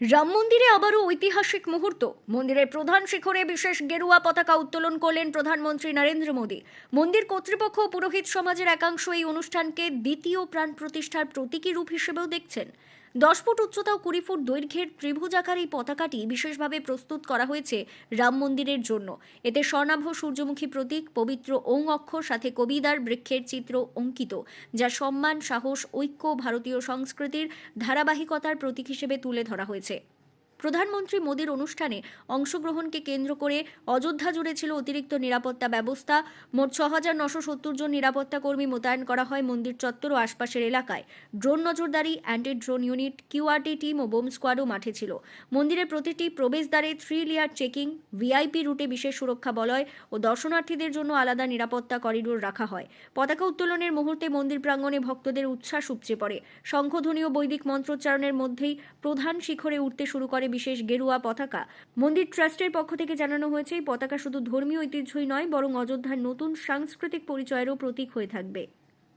রাম মন্দিরে আবারও ঐতিহাসিক মুহূর্ত। মন্দিরের প্রধান শিখরে বিশেষ গেরুয়া পতাকা উত্তোলন করলেন প্রধানমন্ত্রী নরেন্দ্র মোদী। মন্দির কর্তৃপক্ষ পুরোহিত সমাজের একাংশ এই অনুষ্ঠানকে দ্বিতীয় প্রাণ প্রতিষ্ঠার প্রতীকী রূপ হিসেবেও দেখছেন। দশ ফুট উচ্চতা ও কুড়ি ফুট দৈর্ঘ্যের ত্রিভুজাকার এই পতাকাটি বিশেষভাবে প্রস্তুত করা হয়েছে রাম মন্দিরের জন্য। এতে স্বর্ণাভ সূর্যমুখী প্রতীক, পবিত্র ওং অক্ষর, সাথে কবিদার বৃক্ষের চিত্র অঙ্কিত, যা সম্মান, সাহস, ঐক্য, ভারতীয় সংস্কৃতির ধারাবাহিকতার প্রতীক হিসেবে তুলে ধরা হয়েছে। প্রধানমন্ত্রী মোদীর অনুষ্ঠানে অংশগ্রহণকে কেন্দ্র করে অযোধ্যা জুড়ে ছিল অতিরিক্ত নিরাপত্তা ব্যবস্থা। মোট ছ হাজার নশো সত্তর জন নিরাপত্তা কর্মী মোতায়েন করা হয় মন্দির চত্বর ও আশপাশের এলাকায়। ড্রোন নজরদারি anti drone unit QRT team ও বোম স্কোয়াডও মাঠে ছিল। মন্দিরের প্রতিটি প্রবেশদ্বারে থ্রি লেয়ার চেকিং ভিআইপি রুটে বিশেষ সুরক্ষা বলয় ও দর্শনার্থীদের জন্য আলাদা নিরাপত্তা করিডোর রাখা হয়। পতাকা উত্তোলনের মুহূর্তে মন্দির প্রাঙ্গণে ভক্তদের উচ্ছ্বাস উপচে পড়ে। শঙ্খধ্বনি ও বৈদিক মন্ত্রোচ্চারণের মধ্যেই প্রধান শিখরে উঠতে শুরু করে বিশেষ গেরুয়া পতাকা। মন্দির ট্রাস্টের পক্ষ থেকে জানানো হয়েছে, এই পতাকা শুধু ধর্মীয় ঐতিহ্যই নয়, বরং অযোধ্যার নতুন সাংস্কৃতিক পরিচয়েরও প্রতীক হয়ে থাকবে।